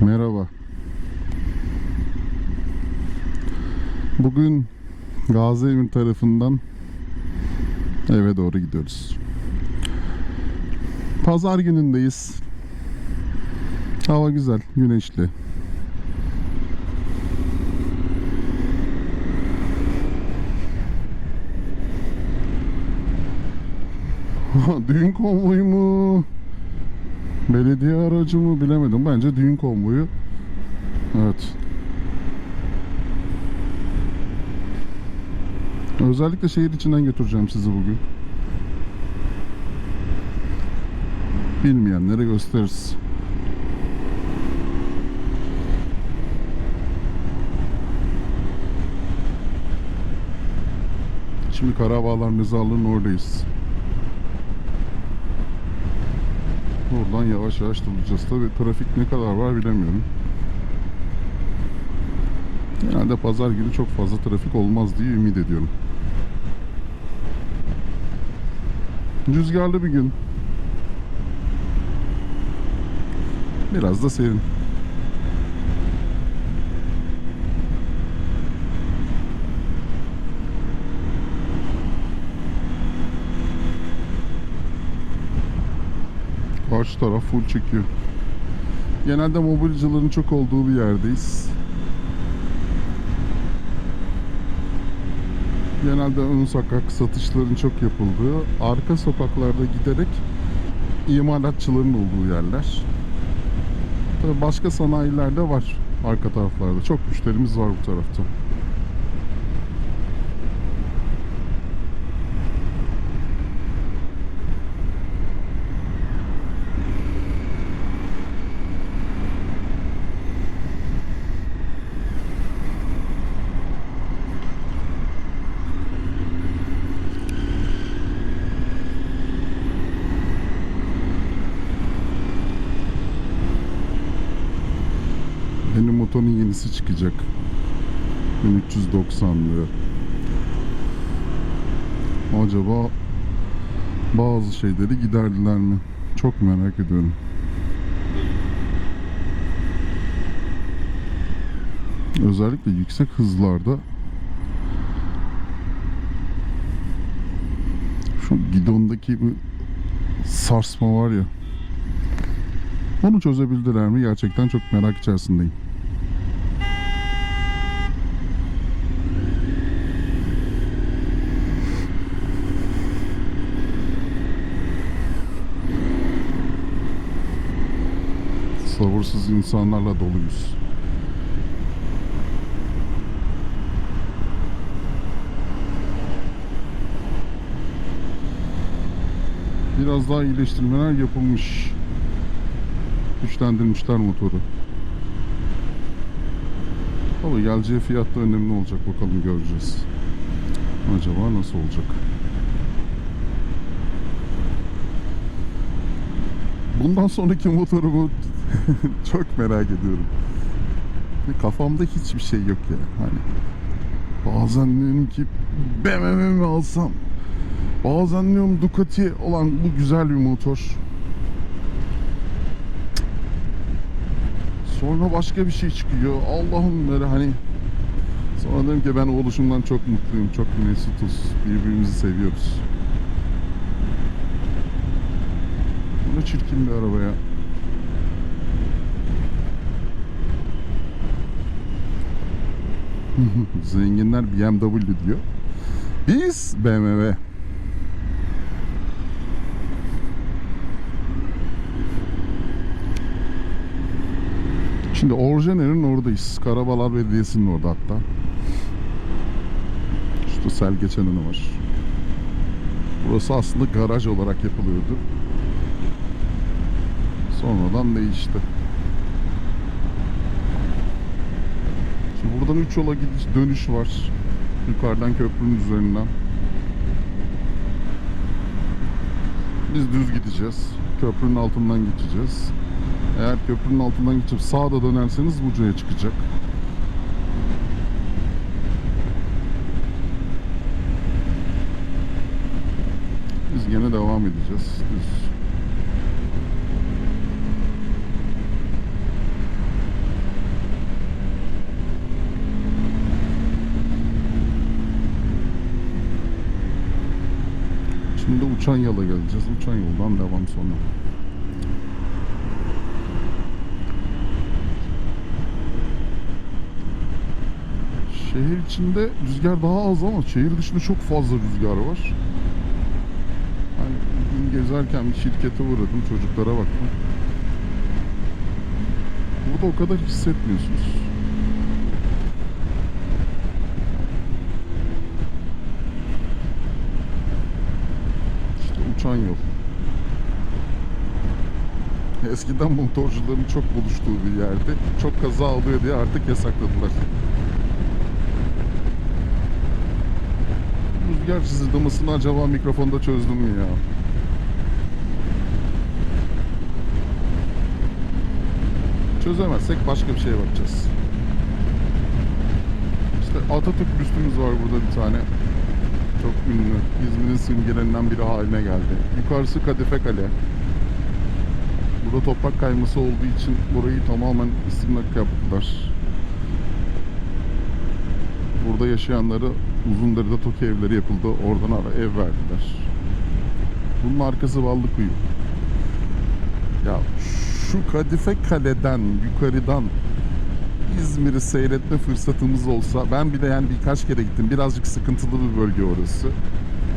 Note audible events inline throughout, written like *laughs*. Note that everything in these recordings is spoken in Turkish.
Merhaba. Bugün Gaziemir tarafından eve doğru gidiyoruz. Pazar günündeyiz. Hava güzel, güneşli. *laughs* Düğün konvoyu mu? Belediye aracı mı bilemedim. Bence düğün konvoyu. Evet. Özellikle şehir içinden götüreceğim sizi bugün. Bilmeyenlere gösteririz. Şimdi Karabağlar Mezarlığı'nın oradayız. Buradan yavaş yavaş duracağız. Tabi trafik ne kadar var bilemiyorum. Genelde pazar günü çok fazla trafik olmaz diye ümit ediyorum. Rüzgarlı bir gün. Biraz da serin. Karşı taraf full çekiyor. Genelde mobilcıların çok olduğu bir yerdeyiz. Genelde ön sokak satışların çok yapıldığı, arka sokaklarda giderek imalatçıların olduğu yerler. Tabii başka sanayiler de var arka taraflarda. Çok müşterimiz var bu tarafta. Motorun yenisi çıkacak. 1390'lı. Acaba bazı şeyleri giderdiler mi? Çok merak ediyorum. Özellikle yüksek hızlarda şu gidondaki bu sarsma var ya onu çözebildiler mi? Gerçekten çok merak içerisindeyim. Sabırsız insanlarla doluyuz. Biraz daha iyileştirmeler yapılmış. Güçlendirmişler motoru. Ama geleceği fiyat da önemli olacak bakalım göreceğiz. Acaba nasıl olacak? Bundan sonraki motorumu *laughs* çok merak ediyorum. Kafamda hiçbir şey yok ya. Hani bazen diyorum ki BMW mi alsam? Bazen diyorum Ducati olan bu güzel bir motor. Sonra başka bir şey çıkıyor. Allah'ım böyle hani Sonra dedim ki ben oluşumdan çok mutluyum. Çok mesutuz. Birbirimizi seviyoruz. Bu da çirkin bir araba ya. *laughs* Zenginler BMW diyor. Biz BMW. Şimdi Orjener'in oradayız. Karabalar Belediyesi'nin orada hatta. Şurada sel geçen önü var. Burası aslında garaj olarak yapılıyordu. Sonradan değişti. Şimdi buradan 3 yola gidiş dönüş var. Yukarıdan köprünün üzerinden. Biz düz gideceğiz. Köprünün altından geçeceğiz. Eğer köprünün altından geçip sağda dönerseniz Buca'ya çıkacak. Biz gene devam edeceğiz. Düz. Uçan yola geleceğiz. Uçan yoldan devam sonra. Şehir içinde rüzgar daha az ama şehir dışında çok fazla rüzgar var. Hani bugün gezerken bir şirkete uğradım, çocuklara baktım. Burada o kadar hissetmiyorsunuz. Uçan yol. Eskiden motorcuların çok buluştuğu bir yerdi. Çok kaza oluyor diye artık yasakladılar. Rüzgar sızıldamasını acaba mikrofonda çözdüm mü ya? Çözemezsek başka bir şeye bakacağız. İşte Atatürk büstümüz var burada bir tane. Çok ünlü. İzmir'in simgelerinden biri haline geldi. Yukarısı Kadife Kale. Burada toprak kayması olduğu için burayı tamamen istimlak yaptılar. Burada yaşayanları Uzundere'de TOKİ evleri yapıldı. Oradan ara ev verdiler. Bunun arkası Ballıkuyu. Ya şu Kadife Kale'den yukarıdan İzmir'i seyretme fırsatımız olsa ben bir de yani birkaç kere gittim. Birazcık sıkıntılı bir bölge orası.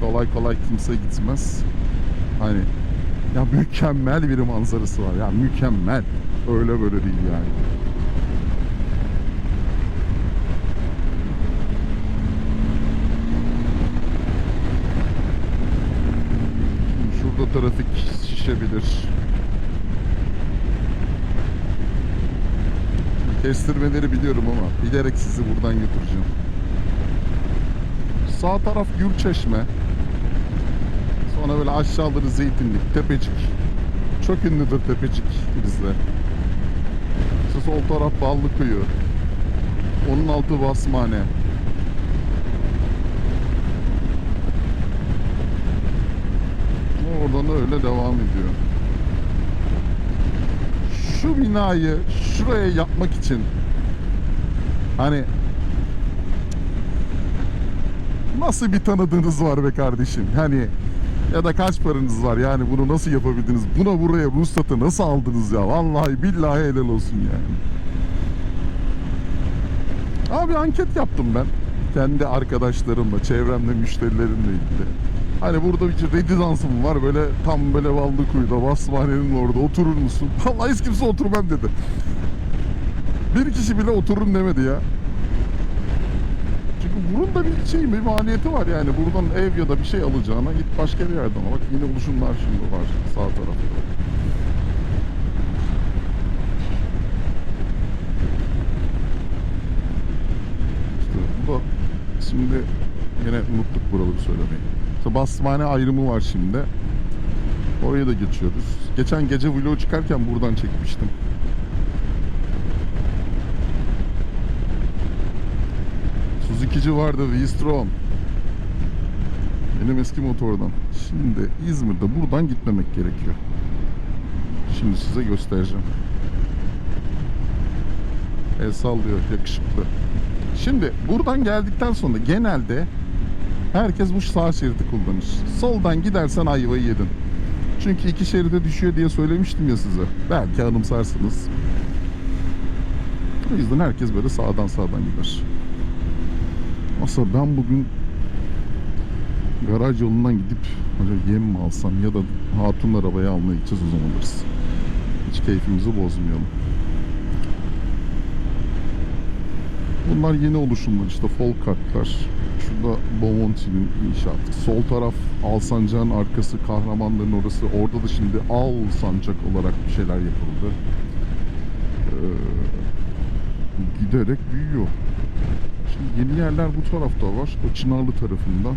Kolay kolay kimse gitmez. Hani ya mükemmel bir manzarası var. Ya mükemmel. Öyle böyle değil yani. Şurada trafik şişebilir. Kestirmeleri biliyorum ama bilerek sizi buradan götüreceğim. Sağ taraf Gürçeşme. Sonra böyle aşağıları Zeytinlik, Tepecik. Çok ünlüdür Tepecik bizde. İşte sol taraf Ballıkuyu. Onun altı Basmane. Oradan öyle devam ediyor. Şu binayı şuraya yapmak için hani nasıl bir tanıdığınız var be kardeşim? Hani ya da kaç paranız var yani bunu nasıl yapabildiniz? Buna buraya ruhsatı nasıl aldınız ya? Vallahi billahi helal olsun yani. Abi anket yaptım ben. Kendi arkadaşlarımla, çevremde müşterilerimle ilgili. Hani burada bir rezidansım var böyle tam böyle Ballıkuyu'da Basmane'nin orada oturur musun? *laughs* Vallahi hiç kimse oturmam dedi. Bir kişi bile otururum demedi ya. Çünkü bunun da bir şey bir maliyeti var yani buradan ev ya da bir şey alacağına git başka bir yerden al. Bak yine oluşumlar şimdi var sağ tarafta. İşte bu da şimdi yine unuttuk buraları söylemeyi. İşte Basmane ayrımı var şimdi. Oraya da geçiyoruz. Geçen gece vlog çıkarken buradan çekmiştim. Suzuki'ci vardı V-Strom. Benim eski motordan. Şimdi İzmir'de buradan gitmemek gerekiyor. Şimdi size göstereceğim. El sallıyor yakışıklı. Şimdi buradan geldikten sonra genelde herkes bu sağ şeridi kullanır. Soldan gidersen ayvayı yedin. Çünkü iki şeride düşüyor diye söylemiştim ya size. Belki anımsarsınız. O yüzden herkes böyle sağdan sağdan gider. Aslında ben bugün garaj yolundan gidip acaba yem mi alsam ya da hatun arabayı almaya gideceğiz o zaman alırız. Hiç keyfimizi bozmayalım. Bunlar yeni oluşumlar işte Folkartlar. Şurada Bomonti'nin inşaatı. Sol taraf Alsancak'ın arkası Kahramanların orası. Orada da şimdi Alsancak olarak bir şeyler yapıldı. Ee, giderek büyüyor. Şimdi yeni yerler bu tarafta var. O Çınarlı tarafında.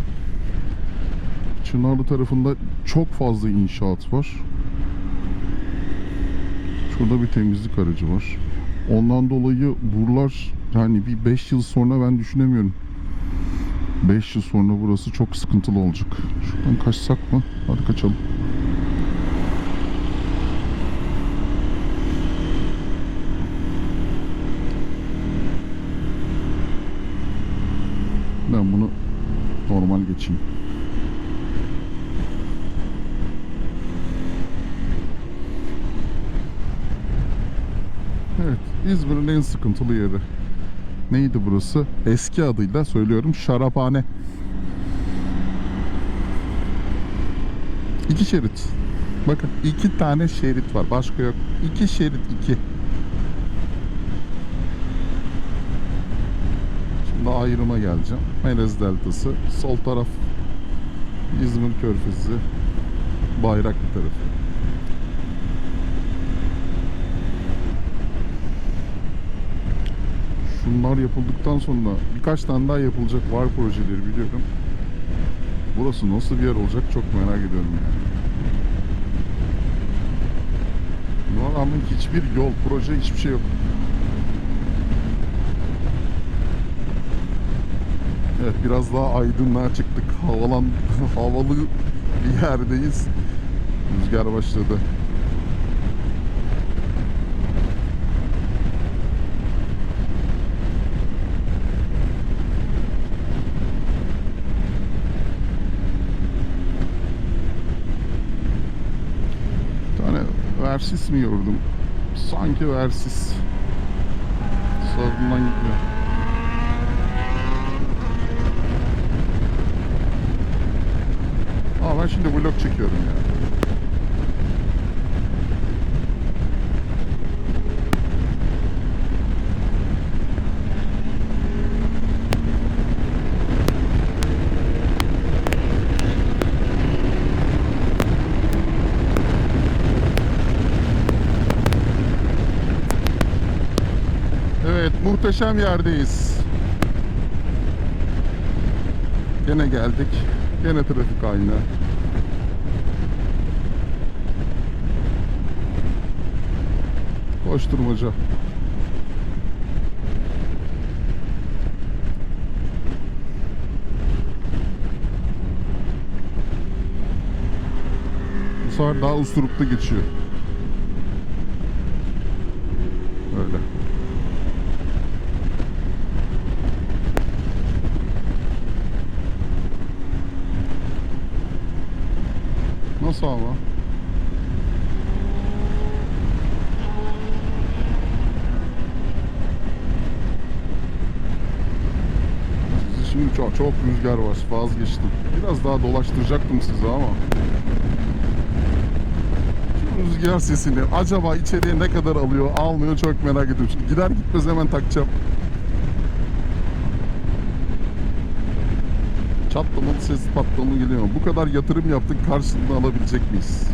Çınarlı tarafında çok fazla inşaat var. Şurada bir temizlik aracı var. Ondan dolayı buralar yani bir 5 yıl sonra ben düşünemiyorum. 5 yıl sonra burası çok sıkıntılı olacak. Şuradan kaçsak mı? Hadi kaçalım. Ben bunu normal geçeyim. Evet, İzmir'in en sıkıntılı yeri. Neydi burası? Eski adıyla söylüyorum şaraphane. İki şerit. Bakın iki tane şerit var. Başka yok. İki şerit iki. Şimdi ayrıma geleceğim. Melez Deltası. Sol taraf İzmir Körfezi. Bayraklı tarafı. Şunlar yapıldıktan sonra birkaç tane daha yapılacak var projeleri biliyorum. Burası nasıl bir yer olacak çok merak ediyorum yani. Buna rağmen hiçbir yol, proje, hiçbir şey yok. Evet biraz daha aydınlığa çıktık. Havalan, *laughs* havalı bir yerdeyiz. Rüzgar başladı. Bir tane Versis mi gördüm? Sanki Versis. Sağından gidiyor. Aa ben şimdi vlog çekiyorum ya. Evet muhteşem yerdeyiz. Gene geldik. Gene trafik aynı. Koşturmaca. Bu sefer daha usturuplu geçiyor. Öyle. Nasıl ama? Sizi Şimdi çok, rüzgar var. Vazgeçtim. Biraz daha dolaştıracaktım sizi ama. Rüzgar sesini acaba içeriye ne kadar alıyor, almıyor çok merak ediyorum. Şimdi gider gitmez hemen takacağım. Çatlamalı ses patlamalı geliyor. Bu kadar yatırım yaptık karşılığını alabilecek miyiz?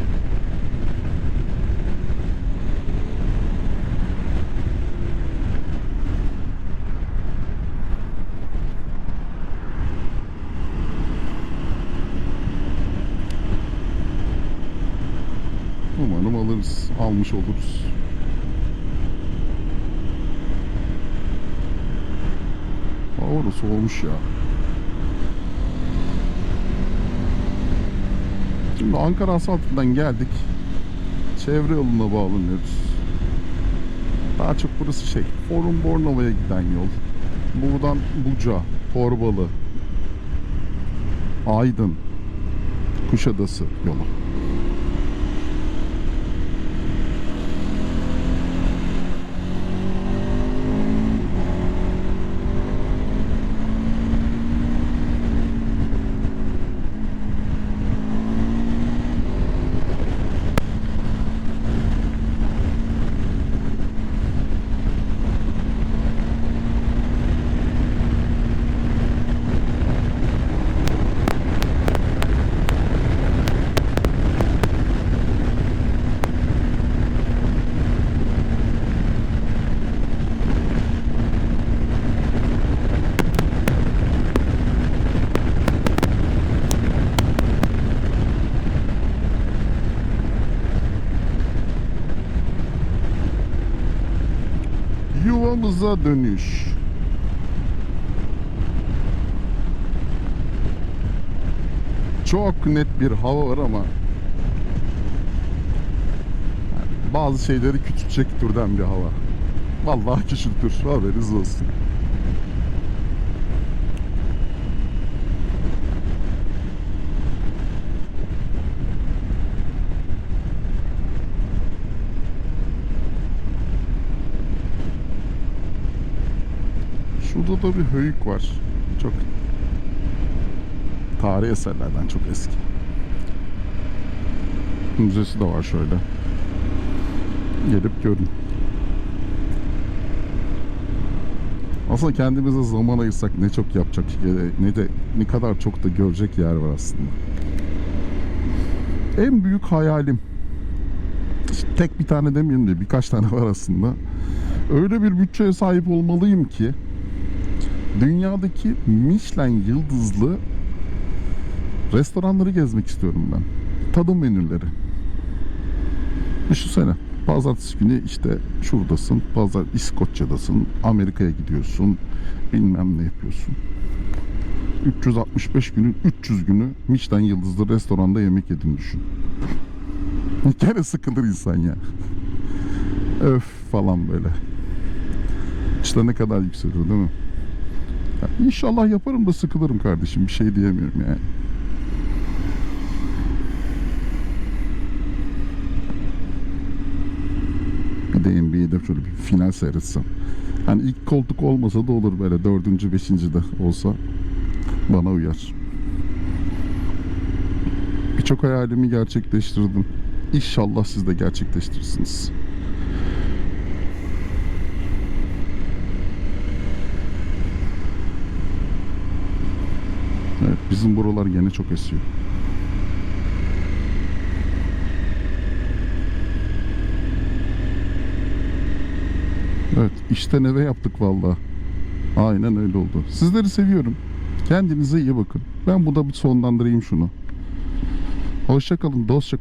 Umarım alırız. Almış oluruz. Hava da soğumuş ya. Şimdi Ankara asfaltından geldik. Çevre yoluna bağlanıyoruz. Daha çok burası şey, Forum Bornova'ya giden yol. Buradan Buca, Torbalı, Aydın, Kuşadası yolu. Yuvamıza dönüş. Çok net bir hava var ama bazı şeyleri küçültecek türden bir hava. Vallahi küçültür. Haberiniz olsun. Şurada da bir höyük var. Çok tarihi eserlerden çok eski. Müzesi de var şöyle. Gelip görün. Aslında kendimize zaman ayırsak ne çok yapacak ne de ne kadar çok da görecek yer var aslında. En büyük hayalim tek bir tane demeyeyim de birkaç tane var aslında. Öyle bir bütçeye sahip olmalıyım ki dünyadaki Michelin yıldızlı restoranları gezmek istiyorum ben. Tadım menüleri. Düşünsene. Pazartesi günü işte şuradasın. Pazar İskoçya'dasın. Amerika'ya gidiyorsun. Bilmem ne yapıyorsun. 365 günün 300 günü Michelin yıldızlı restoranda yemek yediğini düşün. Bir kere sıkılır insan ya. Öf falan böyle. İşte ne kadar yükselir değil mi? Ya inşallah yaparım da sıkılırım kardeşim. Bir şey diyemiyorum yani. De NBA'de şöyle bir final seyretsem. Hani ilk koltuk olmasa da olur böyle dördüncü, beşinci de olsa bana uyar. Birçok hayalimi gerçekleştirdim. İnşallah siz de gerçekleştirirsiniz. Evet, bizim buralar gene çok esiyor. Evet, işten eve yaptık valla. Aynen öyle oldu. Sizleri seviyorum. Kendinize iyi bakın. Ben bu da bir sonlandırayım şunu. Hoşça kalın, dostça kalın.